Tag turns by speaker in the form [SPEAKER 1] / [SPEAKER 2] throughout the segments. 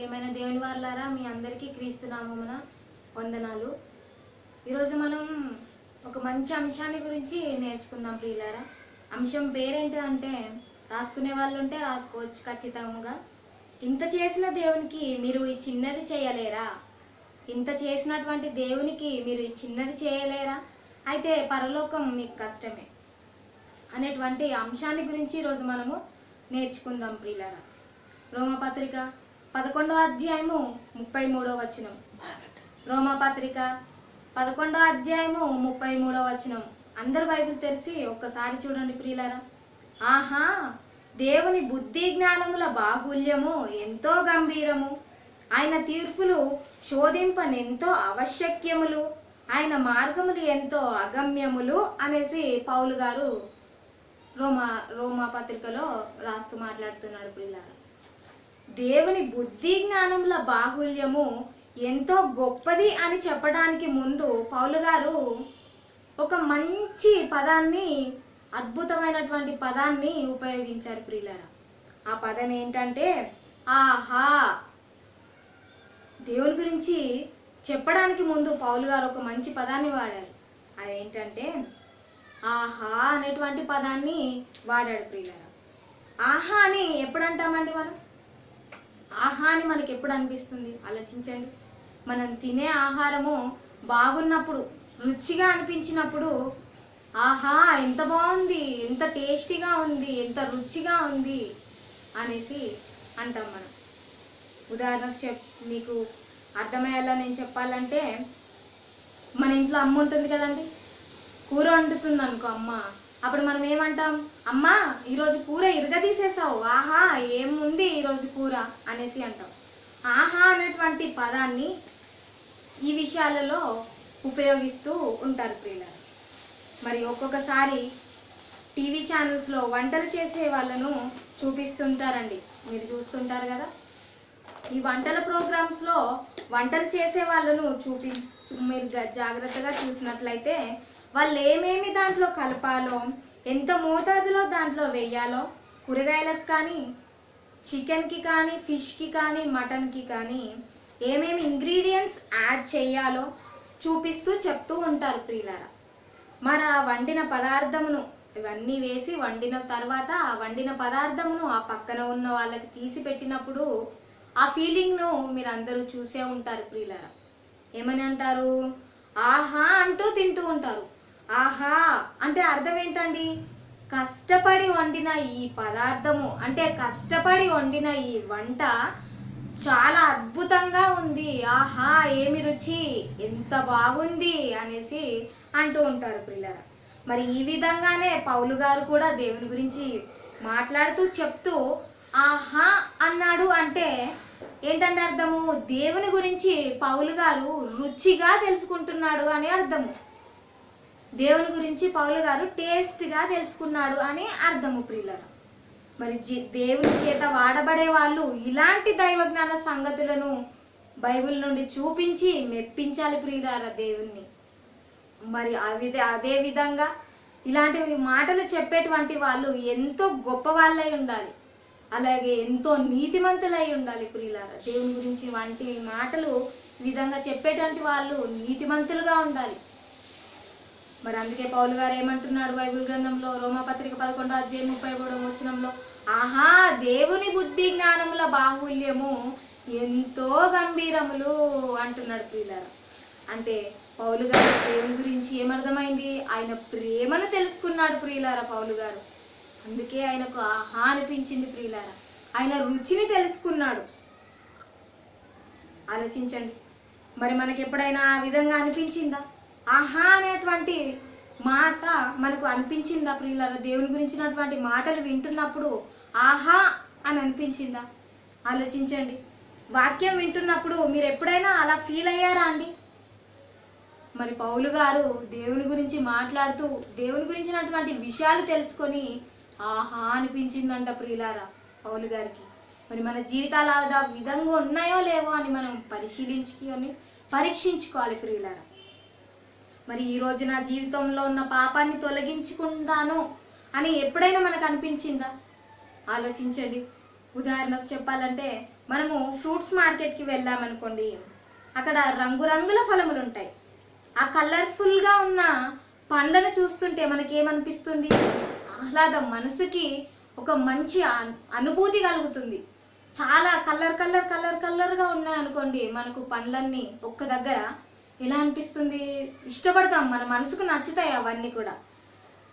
[SPEAKER 1] ప్రియమైన దేవుని వారులారా మీ అందరికీ క్రీస్తు నామమున వందనాలు. ఈరోజు మనం ఒక మంచి అంశాన్ని గురించి నేర్చుకుందాం ప్రియులారా. అంశం పేరేంటిదంటే రాసుకునే వాళ్ళు ఉంటే రాసుకోవచ్చు ఖచ్చితంగా. ఇంత చేసిన దేవునికి మీరు ఈ చిన్నది చేయలేరా? ఇంత చేసినటువంటి దేవునికి మీరు ఈ చిన్నది చేయలేరా? అయితే పరలోకం మీకు కష్టమే అనేటువంటి అంశాన్ని గురించి ఈరోజు మనము నేర్చుకుందాం ప్రియులారా. రోమపత్రిక పదకొండో అధ్యాయము ముప్పై మూడో వచనం. రోమపత్రిక పదకొండో అధ్యాయము ముప్పై మూడో వచనం. అందరు బైబిల్ తెరిచి ఒక్కసారి చూడండి ప్రియులారా. ఆహా దేవుని బుద్ధి జ్ఞానముల బాహుల్యము ఎంతో గంభీరము. ఆయన తీర్పులు శోధింపనెంతో అవశ్యక్యములు ఆయన మార్గములు ఎంతో అగమ్యములు అనేసి పౌలు గారు రోమా రోమా పత్రికలో రాస్తూ మాట్లాడుతున్నాడు పిల్లలు దేవుని బుద్ధి జ్ఞానముల బాహుల్యము ఎంతో గొప్పది అని చెప్పడానికి ముందు పౌలు గారు ఒక మంచి పదాన్ని అద్భుతమైనటువంటి పదాన్ని ఉపయోగించారు ప్రియులరా. ఆ పదం ఏంటంటే ఆహా. దేవుని గురించి చెప్పడానికి ముందు పౌలు గారు ఒక మంచి పదాన్ని వాడారు. అదేంటంటే ఆహా అనేటువంటి పదాన్ని వాడాడు ప్రియులరా. ఆహా అని ఎప్పుడు అంటామండి మనం? ఆహా అని మనకి ఎప్పుడు అనిపిస్తుంది? ఆలోచించండి. మనం తినే ఆహారము బాగున్నప్పుడు రుచిగా అనిపించినప్పుడు ఆహా ఎంత బాగుంది ఎంత టేస్టీగా ఉంది ఎంత రుచిగా ఉంది అనేసి అంటాం మనం. ఉదాహరణకు చెప్ మీకు అర్థమయ్యేలా నేను చెప్పాలంటే మన ఇంట్లో అమ్మ ఉంటుంది కదండి? కూర వండుతుంది అనుకో అమ్మ అప్పుడు మనం ఏమంటాం? అమ్మా ఈరోజు కూర ఇరగదీసేసావు. ఆహా ఏముంది ఈరోజు కూర? అనేసి అంటాం. ఆహా అనేటువంటి పదాన్ని ఈ విషయాలలో ఉపయోగిస్తూ ఉంటారు ప్రియులారు. మరి ఒక్కొక్కసారి టీవీ ఛానల్స్లో వంటలు చేసే వాళ్ళను చూపిస్తుంటారండి. మీరు చూస్తుంటారు కదా? ఈ వంటల ప్రోగ్రామ్స్లో వంటలు చేసే వాళ్ళను చూపి మీరు జాగ్రత్తగా చూసినట్లయితే వాళ్ళు ఏమేమి దాంట్లో కలపాలో ఎంత మోతాదులో దాంట్లో వేయాలో కూరగాయలకు కానీ చికెన్కి కానీ ఫిష్కి కానీ మటన్కి కానీ ఏమేమి ఇంగ్రీడియంట్స్ యాడ్ చేయాలో చూపిస్తూ చెప్తూ ఉంటారు ప్రియులారా. మరి ఆ వండిన పదార్థమును ఇవన్నీ వేసి వండిన తర్వాత ఆ వండిన పదార్థమును ఆ పక్కన ఉన్న వాళ్ళకి తీసి పెట్టినప్పుడు ఆ ఫీలింగ్ను మీరు అందరూ చూసే ఉంటారు ప్రియులారా. ఏమని అంటారు? ఆహా అంటూ తింటూ ఉంటారు. ఆహా అంటే అర్థం ఏంటండి కష్టపడి వండిన ఈ పదార్థము అంటే కష్టపడి వండిన ఈ వంట చాలా అద్భుతంగా ఉంది. ఆహా ఏమి రుచి? ఎంత బాగుంది అనేసి అంటూ ఉంటారు పిల్లలు మరి ఈ విధంగానే పౌలు గారు కూడా దేవుని గురించి మాట్లాడుతూ చెప్తూ ఆహా అన్నాడు అంటే ఏంటంటే అర్థము? దేవుని గురించి పౌలు గారు రుచిగా తెలుసుకుంటున్నాడు అని అర్థము. దేవుని గురించి పౌలు గారు టేస్ట్గా తెలుసుకున్నాడు అని అర్థము ప్రియులరా. మరి దేవుని చేత వాడబడే వాళ్ళు ఇలాంటి దైవజ్ఞాన సంగతులను బైబిల్ నుండి చూపించి మెప్పించాలి ప్రియులారా దేవుణ్ణి. మరి అవిదే అదే విధంగా ఇలాంటి మాటలు చెప్పేటువంటి వాళ్ళు ఎంతో గొప్ప వాళ్ళై ఉండాలి. అలాగే ఎంతో నీతిమంతులై ఉండాలి ప్రియులారా. దేవుని గురించి వంటి మాటలు విధంగా చెప్పేటువంటి వాళ్ళు నీతిమంతులుగా ఉండాలి. మరి అందుకే పౌలు గారు ఏమంటున్నాడు బైబిల్ గ్రంథంలో? రోమపత్రిక పదకొండో అధ్యాయం ముప్పై మూడవ వచనంలో ఆహా దేవుని బుద్ధి జ్ఞానముల బాహుల్యము ఎంతో గంభీరములు అంటున్నాడు ప్రియులారా అంటే పౌలు గారు దేవుని గురించి ఏమర్థమైంది? ఆయన ప్రేమను తెలుసుకున్నాడు ప్రియులారా పౌలు గారు. అందుకే ఆయనకు ఆహా అనిపించింది ప్రియులారా. ఆయన రుచిని తెలుసుకున్నాడు. ఆలోచించండి. మరి మనకి ఎప్పుడైనా ఆ విధంగా అనిపించిందా? ఆహా అనేటువంటి మాట మనకు అనిపించిందా ప్రియుల దేవుని గురించినటువంటి మాటలు వింటున్నప్పుడు ఆహా అని అనిపించిందా? ఆలోచించండి. వాక్యం వింటున్నప్పుడు మీరు ఎప్పుడైనా అలా ఫీల్ అయ్యారా అండి? మరి పౌలు గారు దేవుని గురించి మాట్లాడుతూ దేవుని గురించినటువంటి విషయాలు తెలుసుకొని ఆహా అనిపించిందంట ప్రియులారా పౌలు గారికి. మరి మన జీవితాలు ఆ విధంగా ఉన్నాయో లేవో అని మనం పరిశీలించుకొని పరీక్షించుకోవాలి ప్రియులారా. మరి ఈరోజు నా జీవితంలో ఉన్న పాపాన్ని తొలగించుకుంటాను అని ఎప్పుడైనా మనకు అనిపించిందా? ఆలోచించండి. ఉదాహరణకు చెప్పాలంటే మనము ఫ్రూట్స్ మార్కెట్కి వెళ్ళామనుకోండి అక్కడ రంగురంగుల ఫలములు ఉంటాయి ఆ కలర్ఫుల్గా ఉన్న పండ్లను చూస్తుంటే మనకేమనిపిస్తుంది? ఆహ్లాదం మనసుకి ఒక మంచి అను- అనుభూతి కలుగుతుంది. చాలా కలర్ కలర్ కలర్ కలర్గా ఉన్నాయనుకోండి మనకు పండ్లన్నీ ఒక్క దగ్గర ఎలా అనిపిస్తుంది? ఇష్టపడతాం మన మనసుకు నచ్చుతాయి అవన్నీ కూడా.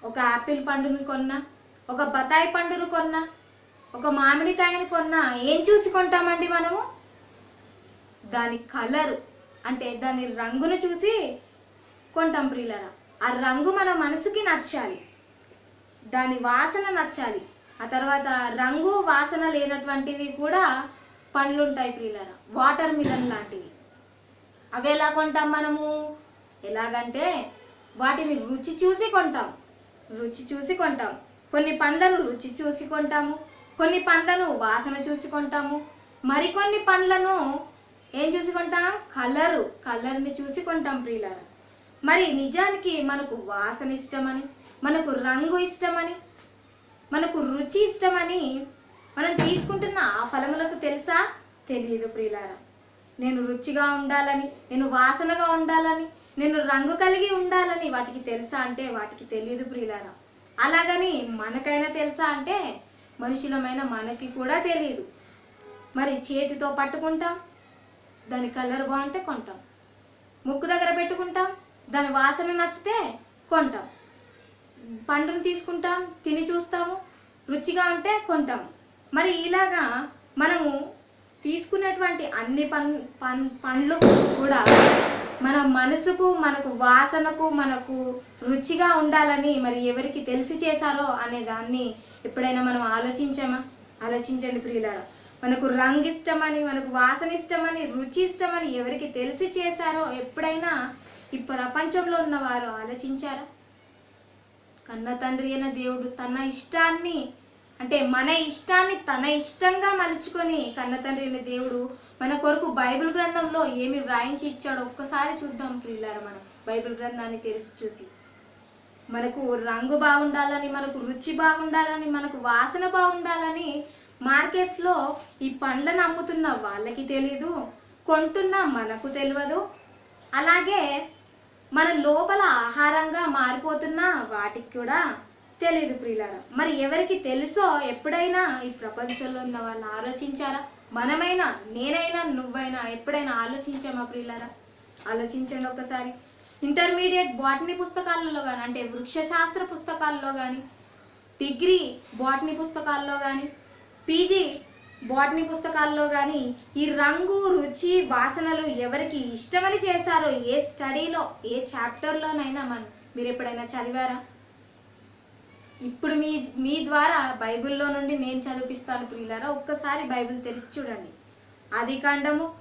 [SPEAKER 1] ఒక యాపిల్ పండును కొన్నా ఒక బత్తాయి పండును కొన్నా ఒక మామిడికాయని కొన్నా ఏం చూసి కొంటామండి మనము? దాని కలరు అంటే దాని రంగును చూసి కొంటాం ప్రియులరా. ఆ రంగు మన మనసుకి నచ్చాలి. దాని వాసన నచ్చాలి. ఆ తర్వాత రంగు వాసన లేనటువంటివి కూడా పండ్లు ఉంటాయి ప్రియులరా. వాటర్ మిలన్ లాంటివి. అవి ఎలా కొంటాం మనము? ఎలాగంటే వాటిని రుచి చూసి కొంటాం. రుచి చూసి కొంటాం. కొన్ని పండ్లను రుచి చూసి కొంటాము. కొన్ని పండ్లను వాసన చూసి కొంటాము. మరికొన్ని పండ్లను ఏం చూసి కొంటాం? కలరు. కలర్ని చూసి కొంటాం ప్రియులారా. మరి నిజానికి మనకు వాసన ఇష్టమని మనకు రంగు ఇష్టమని మనకు రుచి ఇష్టమని మనం తీసుకుంటున్న ఆ ఫలములకు తెలుసా? తెలియదు ప్రియులారా. నేను రుచిగా ఉండాలని నేను వాసనగా ఉండాలని నేను రంగు కలిగి ఉండాలని వాటికి తెలుసా అంటే వాటికి తెలియదు ప్రియులారా. అలాగని మనకైనా తెలుసా అంటే మనుషులమైన మనకి కూడా తెలియదు మరి చేతితో పట్టుకుంటాం దాని కలర్ బాగుంటే కొంటాం. ముక్కు దగ్గర పెట్టుకుంటాం దాని వాసన నచ్చితే కొంటాం. పండును తీసుకుంటాం తిని చూస్తాము రుచిగా ఉంటే కొంటాం. మరి ఇలాగా మనము తీసుకునేటువంటి అన్ని పన్ పన్ పండ్లు కూడా మన మనసుకు మనకు వాసనకు మనకు రుచిగా ఉండాలని మరి ఎవరికి తెలిసి చేశారో అనే దాన్ని ఎప్పుడైనా మనం ఆలోచించామా? ఆలోచించండి ప్రియులారా. మనకు రంగు ఇష్టమని మనకు వాసన ఇష్టమని రుచి ఇష్టమని ఎవరికి తెలిసి చేశారో ఎప్పుడైనా ఈ ప్రపంచంలో ఉన్న వారు ఆలోచించారా? కన్న తండ్రి అయిన దేవుడు తన ఇష్టాన్ని అంటే మన ఇష్టాన్ని తన ఇష్టంగా మలుచుకొని కన్నతండ్రిని అయిన దేవుడు మన కొరకు బైబిల్ గ్రంథంలో ఏమి వ్రాయించి ఇచ్చాడో ఒక్కసారి చూద్దాం ప్రియులారా మనం బైబిల్ గ్రంథాన్ని తెలిసి చూసి. మనకు రంగు బాగుండాలని మనకు రుచి బాగుండాలని మనకు వాసన బాగుండాలని మార్కెట్లో ఈ పండ్లను అమ్ముతున్న వాళ్ళకి తెలీదు కొంటున్న మనకు తెలియదు అలాగే మన లోపల ఆహారంగా మారిపోతున్న వాటికి కూడా తెలియదు ప్రియులారా. మరి ఎవరికి తెలుసో ఎప్పుడైనా ఈ ప్రపంచంలో ఉన్న వాళ్ళు ఆలోచించారా? మనమైనా నేనైనా నువ్వైనా ఎప్పుడైనా ఆలోచించామా ప్రియులారా? ఆలోచించండి ఒకసారి. ఇంటర్మీడియట్ బాటనీ పుస్తకాలలో కానీ అంటే వృక్షశాస్త్ర పుస్తకాల్లో కానీ డిగ్రీ బాటనీ పుస్తకాల్లో కానీ పీజీ బాటనీ పుస్తకాల్లో కానీ ఈ రంగు రుచి వాసనలు ఎవరికి ఇష్టమని చేశారో ఏ స్టడీలో ఏ చాప్టర్లోనైనా మనం మీరు ఎప్పుడైనా చదివారా? ఇప్పుడు మీ మీ ద్వారా బైబిల్లో నుండి నేను చదివిస్తాను ప్రియులారా ఒక్కసారి బైబిల్ తెరిచి చూడండి. ఆది కాండము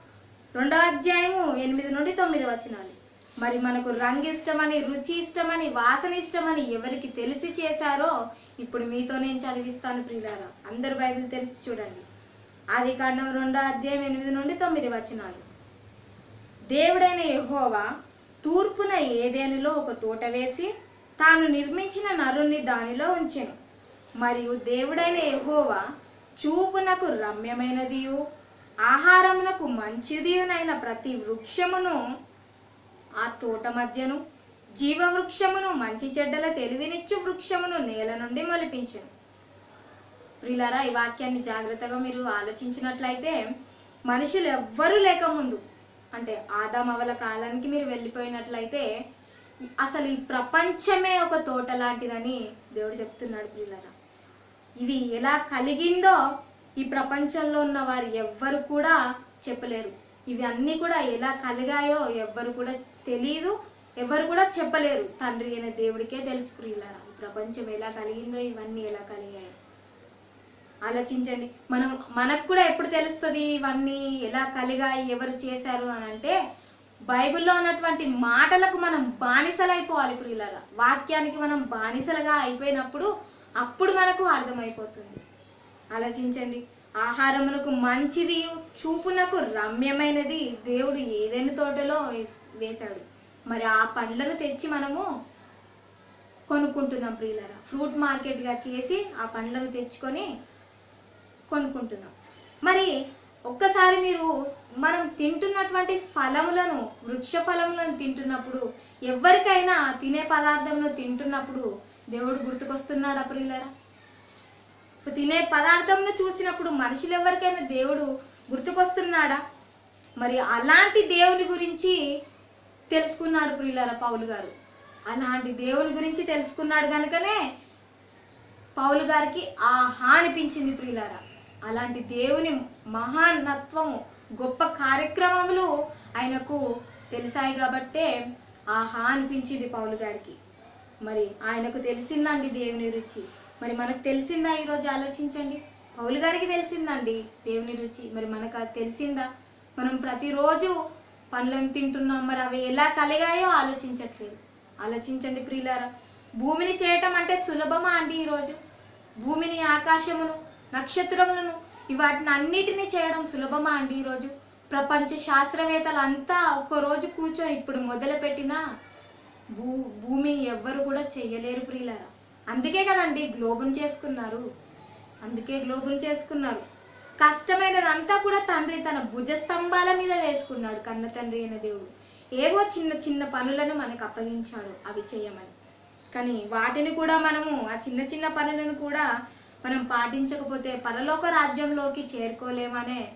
[SPEAKER 1] రెండవ అధ్యాయము ఎనిమిది నుండి తొమ్మిది వచనాలు. మరి మనకు రంగు ఇష్టమని రుచి ఇష్టమని వాసన ఇష్టమని ఎవరికి తెలిసి చేశారో ఇప్పుడు మీతో నేను చదివిస్తాను ప్రియులారా. అందరు బైబిల్ తెరిచి చూడండి. ఆది కాండం రెండో అధ్యాయం ఎనిమిది నుండి తొమ్మిది వచనాలు. దేవుడైన యహోవా తూర్పున ఏదేనులో ఒక తోట వేసి తాను నిర్మించిన నరుణ్ణి దానిలో ఉంచెను. మరియు దేవుడైన ఎహోవా చూపునకు రమ్యమైనదియు ఆహారమునకు మంచిదియునైన ప్రతి వృక్షమును ఆ తోట మధ్యను జీవవృక్షమును మంచి చెడ్డల తెలివినిచ్చు వృక్షమును నేల నుండి మొలిపించను. ప్రిలరా ఈ వాక్యాన్ని జాగ్రత్తగా మీరు ఆలోచించినట్లయితే మనుషులు ఎవ్వరూ లేకముందు అంటే ఆదామవల కాలానికి మీరు వెళ్ళిపోయినట్లయితే అసలు ఈ ప్రపంచమే ఒక తోట లాంటిదని దేవుడు చెప్తున్నాడు పిల్లరా ఇది ఎలా కలిగిందో ఈ ప్రపంచంలో ఉన్న వారు ఎవ్వరు కూడా చెప్పలేరు. ఇవి అన్నీ కూడా ఎలా కలిగాయో ఎవ్వరు కూడా తెలియదు ఎవరు కూడా చెప్పలేరు. తండ్రి అయిన దేవుడికే తెలుసు ప్రియులరా ఈ ప్రపంచం ఎలా కలిగిందో ఇవన్నీ ఎలా కలిగాయో. ఆలోచించండి మనం మనకు కూడా ఎప్పుడు తెలుస్తుంది ఇవన్నీ ఎలా కలిగాయి ఎవరు చేశారు అని అంటే బైబిల్లో ఉన్నటువంటి మాటలకు మనం బానిసలైపోవాలి ప్రియులరా వాక్యానికి మనం బానిసలుగా అయిపోయినప్పుడు అప్పుడు మనకు అర్థమైపోతుంది. ఆలోచించండి. ఆహారమునకు మంచిది చూపునకు రమ్యమైనది దేవుడు ఏదైనా తోటలో వే- వేశాడు. మరి ఆ పండ్లను తెచ్చి మనము కొనుక్కుంటున్నాం ప్రియులరా. ఫ్రూట్ మార్కెట్గా చేసి ఆ పండ్లను తెచ్చుకొని కొనుక్కుంటున్నాం. మరి ఒక్కసారి మీరు మనం తింటున్నటువంటి ఫలములను వృక్ష ఫలములను తింటున్నప్పుడు ఎవరికైనా తినే పదార్థంను తింటున్నప్పుడు దేవుడు గుర్తుకొస్తున్నాడా ప్రియులరా? తినే పదార్థంను చూసినప్పుడు మనుషులు ఎవరికైనా దేవుడు గుర్తుకొస్తున్నాడా? మరి అలాంటి దేవుని గురించి తెలుసుకున్నాడు ప్రియులరా పౌలు గారు. అలాంటి దేవుని గురించి తెలుసుకున్నాడు కనుకనే పౌలు గారికి ఆహా అనిపించింది ప్రియులారా. అలాంటి దేవుని మహానత్వము గొప్ప కార్యక్రమములు ఆయనకు తెలిసాయి కాబట్టే ఆహా అనిపించింది పౌలు గారికి. మరి ఆయనకు తెలిసిందండి దేవుని రుచి. మరి మనకు తెలిసిందా ఈరోజు ఆలోచించండి? పౌలు గారికి తెలిసిందండి దేవుని రుచి. మరి మనకు అది తెలిసిందా? మనం ప్రతిరోజు పండ్లను తింటున్నాం మరి అవి ఎలా కలిగాయో ఆలోచించట్లేదు. ఆలోచించండి ప్రియులారా. భూమిని చేయటం అంటే సులభమా అండి ఈరోజు? భూమిని ఆకాశమును నక్షత్రములను వాటిని అన్నిటినీ చేయడం సులభమా అండి ఈరోజు? ప్రపంచ శాస్త్రవేత్తలు అంతా ఒక్కరోజు కూర్చొని ఇప్పుడు మొదలుపెట్టినా భూ భూమిని ఎవ్వరు కూడా చెయ్యలేరు ప్రియులారా. అందుకే కదండి గ్లోబుని చేసుకున్నారు. అందుకే గ్లోబుని చేసుకున్నారు. కష్టమైనదంతా కూడా తండ్రి తన భుజస్తంభాల మీద వేసుకున్నాడు కన్న తండ్రి అయిన దేవుడు. ఏవో చిన్న చిన్న పనులను మనకు అప్పగించాడు అవి చేయమని. కానీ వాటిని కూడా మనము ఆ చిన్న చిన్న పనులను కూడా మనం పాటించకపోతే పరలోక రాజ్యంలోకి చేరుకోలేమనే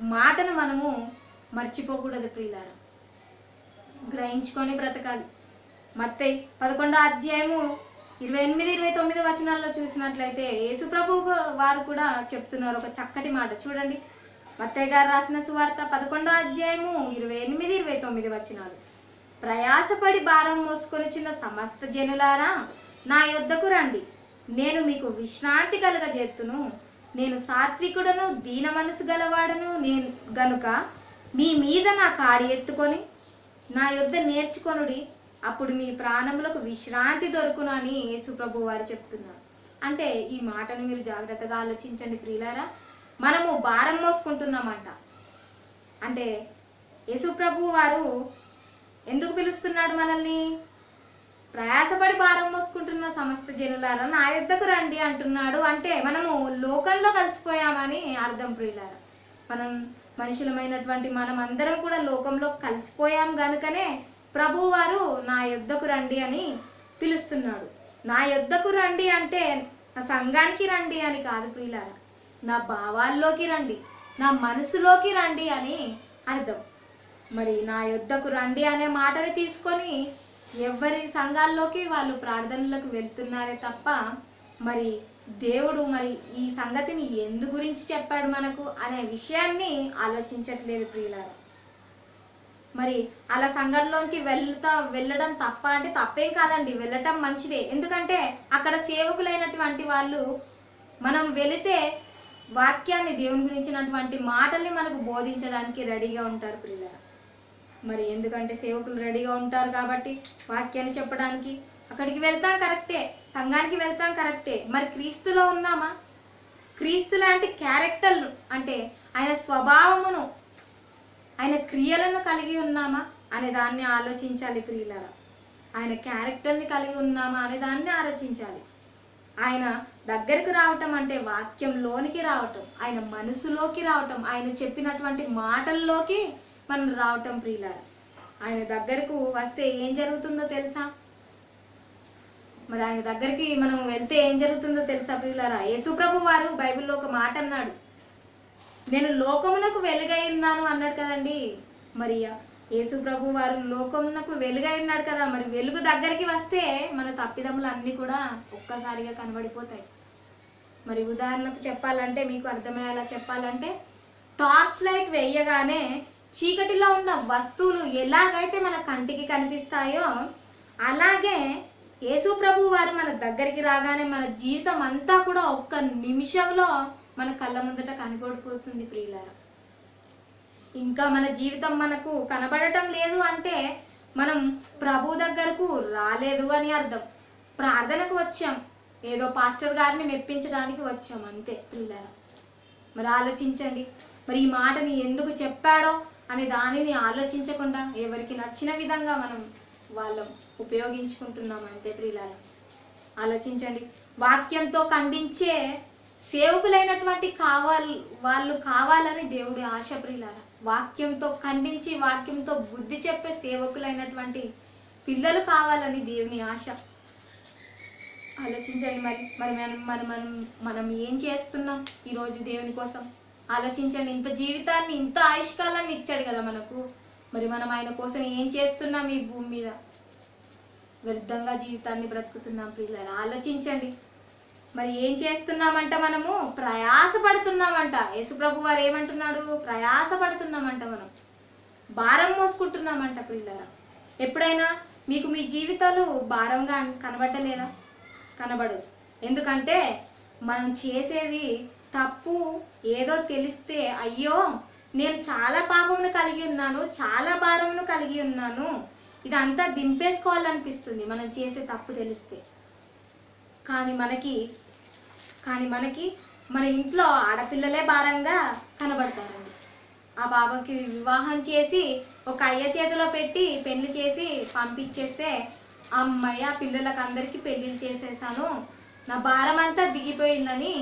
[SPEAKER 1] మాటను మనము మర్చిపోకూడదు ప్రియులారా. గ్రహించుకొని బ్రతకాలి. మత్తై పదకొండో అధ్యాయము ఇరవై ఎనిమిది ఇరవై తొమ్మిది వచనాల్లో చూసినట్లయితే యేసు ప్రభు వారు కూడా చెప్తున్నారు ఒక చక్కటి మాట. చూడండి. మత్తయ్య గారు రాసిన సువార్త పదకొండో అధ్యాయము ఇరవై ఎనిమిది ఇరవై తొమ్మిది వచనాలు. ప్రయాసపడి భారం మోసుకొని చిన్న సమస్త జనులారా నా యొద్దకు రండి. నేను మీకు విశ్రాంతి కలగజేత్తును. నేను సాత్వికుడను దీన మనసు గలవాడను. నేను గనుక మీ మీద నా కాడి ఎత్తుకొని నా యొద్ద నేర్చుకొనుడి అప్పుడు మీ ప్రాణములకు విశ్రాంతి దొరుకును అని యేసుప్రభు వారు చెప్తున్నారు. అంటే ఈ మాటను మీరు జాగ్రత్తగా ఆలోచించండి ప్రియులారా. మనము భారం మోసుకుంటున్నామంట. అంటే యేసుప్రభు వారు ఎందుకు పిలుస్తున్నాడు మనల్ని? ప్రయాసపడి భారం మోసుకుంటున్న సమస్త జనులారా నా యుద్ధకు రండి అంటున్నాడు అంటే మనము లోకంలో కలిసిపోయామని అర్థం ప్రియులారా. మనం మనుషులమైనటువంటి మనం అందరం కూడా లోకంలో కలిసిపోయాం గనుకనే ప్రభువారు నా యుద్ధకు రండి అని పిలుస్తున్నాడు. నా యుద్ధకు రండి అంటే నా సంఘానికి రండి అని కాదు ప్రియులారా. నా భావాల్లోకి రండి నా మనసులోకి రండి అని అర్థం. మరి నా యుద్ధకు రండి అనే మాటని తీసుకొని ఎవరి సంఘాల్లోకి వాళ్ళు ప్రార్థనలకు వెళ్తున్నారే తప్ప మరి దేవుడు మరి ఈ సంగతిని ఎందు గురించి చెప్పాడు మనకు అనే విషయాన్ని ఆలోచించట్లేదు ప్రియులారు? మరి అలా సంఘంలోకి వెళ్తా వెళ్ళడం తప్ప అంటే తప్పేం కాదండి వెళ్ళటం మంచిదే. ఎందుకంటే అక్కడ సేవకులైనటువంటి వాళ్ళు మనం వెళితే వాక్యాన్ని దేవుని గురించినటువంటి మాటల్ని మనకు బోధించడానికి రెడీగా ఉంటారు పిల్లలు మరి ఎందుకంటే సేవకులు రెడీగా ఉంటారు కాబట్టి వాక్యాన్ని చెప్పడానికి అక్కడికి వెళ్తాం కరెక్టే సంఘానికి వెళ్తాం కరెక్టే. మరి క్రీస్తులో ఉన్నామా? క్రీస్తు లాంటి క్యారెక్టర్ను అంటే ఆయన స్వభావమును ఆయన క్రియలను కలిగి ఉన్నామా అనే దాన్ని ఆలోచించాలి ప్రియులారా. ఆయన క్యారెక్టర్ని కలిగి ఉన్నామా అనే దాన్ని ఆలోచించాలి. ఆయన దగ్గరికి రావటం అంటే వాక్యంలోనికి రావటం ఆయన మనసులోకి రావటం ఆయన చెప్పినటువంటి మాటల్లోకి మనం రావటం ప్రియులారా. ఆయన దగ్గరకు వస్తే ఏం జరుగుతుందో తెలుసా? మరి ఆయన దగ్గరికి మనం వెళ్తే ఏం జరుగుతుందో తెలుసా ప్రియులారా? యేసుప్రభు వారు బైబిల్లో ఒక మాట అన్నాడు. నేను లోకమునకు వెలుగై ఉన్నాను అన్నాడు కదండి మరి యేసు ప్రభు వారు లోకమునకు వెలుగై ఉన్నాడు కదా. మరి వెలుగు దగ్గరికి వస్తే మన తప్పిదములు అన్నీ కూడా ఒక్కసారిగా కనబడిపోతాయి. మరి ఉదాహరణకు చెప్పాలంటే మీకు అర్థమయ్యేలా చెప్పాలంటే టార్చ్ లైట్ వేయగానే చీకటిలో ఉన్న వస్తువులు ఎలాగైతే మన కంటికి కనిపిస్తాయో అలాగే యేసు ప్రభు వారు మన దగ్గరికి రాగానే మన జీవితం అంతా కూడా ఒక్క నిమిషంలో మన కళ్ళ ముందట కనబడిపోతుంది ప్రియులారా. ఇంకా మన జీవితం మనకు కనబడటం లేదు అంటే మనం ప్రభు దగ్గరకు రాలేదు అని అర్థం. ప్రార్థనకు వచ్చాం. ఏదో పాస్టర్ గారిని మెప్పించడానికి వచ్చాం అంతే పిల్లలు మరి ఆలోచించండి. మరి ఈ మాటని ఎందుకు చెప్పాడో అనే దానిని ఆలోచించకుండా ఎవరికి నచ్చిన విధంగా మనం వాళ్ళం ఉపయోగించుకుంటున్నాం అంతే ప్రియులారా. ఆలోచించండి. వాక్యంతో ఖండించే సేవకులైనటువంటి కావాలి వాళ్ళు కావాలని దేవుడి ఆశ ప్రియులారా. వాక్యంతో ఖండించి వాక్యంతో బుద్ధి చెప్పే సేవకులైనటువంటి పిల్లలు కావాలని దేవుని ఆశ. ఆలోచించండి మరి. మరి మనం మనం మనం మనం ఏం చేస్తున్నాం ఈరోజు దేవుని కోసం? ఆలోచించండి. ఇంత జీవితాన్ని ఇంత ఆయుష్కాలాన్ని ఇచ్చాడు కదా మనకు. మరి మనం ఆయన కోసం ఏం చేస్తున్నాం ఈ భూమి మీద? వ్యర్థంగా జీవితాన్ని బ్రతుకుతున్నాం పిల్లలు ఆలోచించండి. మరి ఏం చేస్తున్నామంట మనము? ప్రయాస పడుతున్నామంట యేసుప్రభు వారు ఏమంటున్నాడు? ప్రయాస పడుతున్నామంట మనం. భారం మోసుకుంటున్నామంట పిల్లల ఎప్పుడైనా మీకు మీ జీవితాలు భారంగా కనబడలేదా? కనబడదు ఎందుకంటే మనం చేసేది తప్పు ఏదో తెలిస్తే అయ్యో నేను చాలా పాపమును కలిగి ఉన్నాను చాలా భారమును కలిగి ఉన్నాను. ఇదంతా దింపేసుకోవాలనిపిస్తుంది మనం చేసే తప్పు తెలిస్తే. కానీ మనకి కానీ మనకి మన ఇంట్లో ఆడపిల్లలే భారంగా కనబడతారండి ఆ బాబాకి వివాహం చేసి ఒక అయ్య చేతిలో పెట్టి పెళ్ళి చేసి పంపించేస్తే అమ్మయ్య పిల్లలకు అందరికీ పెళ్ళిళ్ళు చేసేసాను నా భారం అంతా దిగిపోయిందని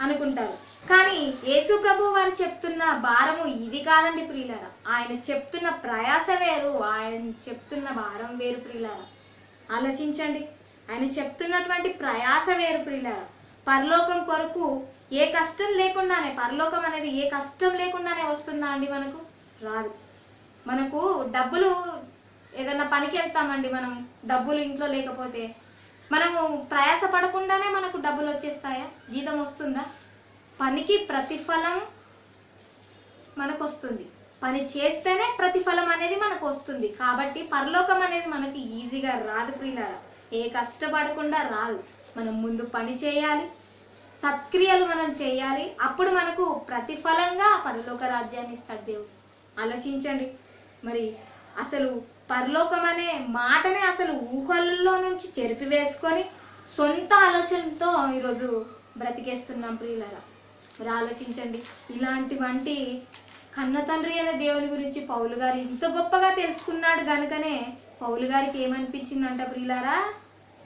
[SPEAKER 1] అనుకుంటారు. కానీ యేసు ప్రభు వారు చెప్తున్న భారము ఇది కాదండి ప్రియులారా. ఆయన చెప్తున్న ప్రయాస వేరు ఆయన చెప్తున్న భారం వేరు ప్రియులారా. ఆలోచించండి. ఆయన చెప్తున్నటువంటి ప్రయాస వేరు ప్రియులారా. పరలోకం కొరకు ఏ కష్టం లేకుండానే పరలోకం అనేది ఏ కష్టం లేకుండానే వస్తుందా అండి మనకు? రాదు. మనకు డబ్బులు ఏదైనా పనికి వెళ్తామండి మనం. డబ్బులు ఇంట్లో లేకపోతే మనము ప్రయాస పడకుండానే మనకు డబ్బులు వచ్చేస్తాయా జీతం వస్తుందా? పనికి ప్రతిఫలం మనకు వస్తుంది పని చేస్తేనే ప్రతిఫలం అనేది మనకు వస్తుంది కాబట్టి పరలోకం అనేది మనకి ఈజీగా రాదు ప్రియులారా. ఏ కష్టపడకుండా రాదు. మనం ముందు పని చేయాలి. సత్క్రియలు మనం చేయాలి. అప్పుడు మనకు ప్రతిఫలంగా పరలోక రాజ్యాన్ని ఇస్తాడు దేవుడు. ఆలోచించండి. మరి అసలు పరలోకం అనే మాటనే అసలు ఊహల్లో నుంచి చెరిపివేసుకొని సొంత ఆలోచనతో ఈరోజు బ్రతికేస్తున్నాం ప్రియులరా. మరి ఆలోచించండి. ఇలాంటి వంటి కన్న తండ్రి అనే దేవుని గురించి పౌలు గారు ఇంత గొప్పగా తెలుసుకున్నాడు గనుకనే పౌలు గారికి ఏమనిపించిందంట ప్రియులారా?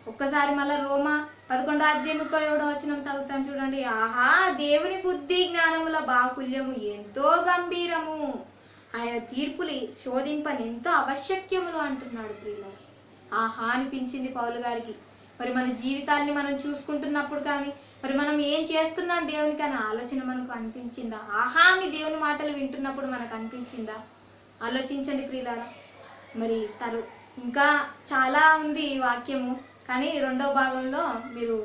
[SPEAKER 1] ఒక్కసారి మళ్ళీ రోమా పదకొండో అధ్యాయం ముప్పై ఏడో వచనం చదువుతాను చూడండి. ఆహా దేవుని బుద్ధి జ్ఞానముల బాకుల్యము ఎంతో గంభీరము. ఆయన తీర్పులు శోధింపని ఎంతో అవశ్యక్యములు అంటున్నాడు ప్రియుల ఆహా అనిపించింది పౌలు గారికి. మరి మన జీవితాల్ని మనం చూసుకుంటున్నప్పుడు కానీ మరి మనం ఏం చేస్తున్నాం దేవునికి అనే ఆలోచన మనకు అనిపించిందా? ఆహా అని దేవుని మాటలు వింటున్నప్పుడు మనకు అనిపించిందా? ఆలోచించండి ప్రియులారా. మరి తరు ఇంకా చాలా ఉంది ఈ వాక్యము కానీ రెండవ భాగంలో మీరు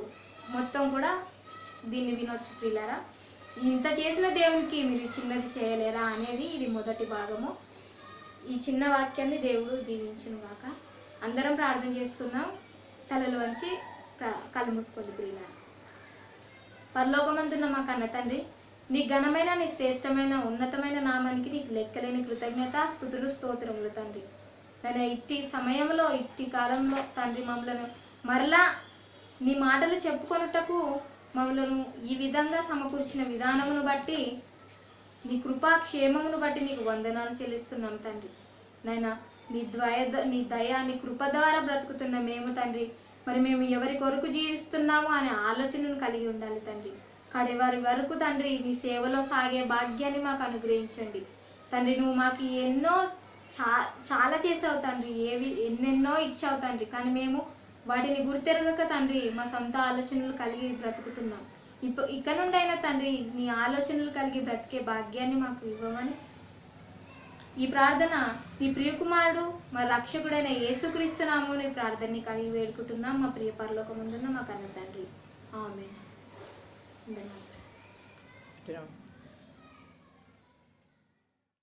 [SPEAKER 1] మొత్తం కూడా దీన్ని వినొచ్చు ప్రియులారా. ఇంత చేసిన దేవునికి మీరు చిన్నది చేయలేరా అనేది ఇది మొదటి భాగము. ఈ చిన్న వాక్యాన్ని దేవుడు దీవించును గాక. అందరం ప్రార్థన చేసుకుందాం. తలలు వంచి కళ్ళు మూసుకోండి ప్రియులారా. పరలోకమందున్న మా కన్న తండ్రి నీ ఘనమైన నీ శ్రేష్టమైన ఉన్నతమైన నామానికి నీకు లెక్కలేని కృతజ్ఞత స్థుతులు స్తోత్రములు తండ్రి. నేను ఇట్టి సమయంలో ఇట్టి కాలంలో తండ్రి మమ్మలను మరలా నీ మాటలు చెప్పుకొనుటకు మమ్మలను ఈ విధంగా సమకూర్చిన విధానమును బట్టి నీ కృపా క్షేమమును బట్టి నీకు వందనాలు చెల్లిస్తున్నాం తండ్రి. నాయన నీ ద్వయ నీ దయ నీ కృప ద్వారా బ్రతుకుతున్న మేము తండ్రి. మరి మేము ఎవరి కొరకు జీవిస్తున్నాము అనే ఆలోచనను కలిగి ఉండాలి తండ్రి. కడేవారి వరకు తండ్రి నీ సేవలో సాగే భాగ్యాన్ని మాకు అనుగ్రహించండి. తండ్రి నువ్వు మాకు ఎన్నో చా చాలా చేసావు తండ్రి. ఏవి ఎన్నెన్నో ఇచ్చావు తండ్రి. కానీ మేము వాటిని గుర్తెరగక తండ్రి మా సొంత ఆలోచనలు కలిగి బ్రతుకుతున్నాం. ఇప్ప ఇక నుండైనా తండ్రి నీ ఆలోచనలు కలిగి బ్రతికే భాగ్యాన్ని మాకు ఇవ్వమని. ఈ ప్రార్థన నీ ప్రియకుమారుడు మా రక్షకుడైన యేసుక్రీస్తు నామముని ప్రార్థనని కలిగి వేడుకుంటున్నాం. మా ప్రియ పరలోకముందున్న మా కన్న తండ్రి. ఆమె
[SPEAKER 2] ధన్యవాదాలు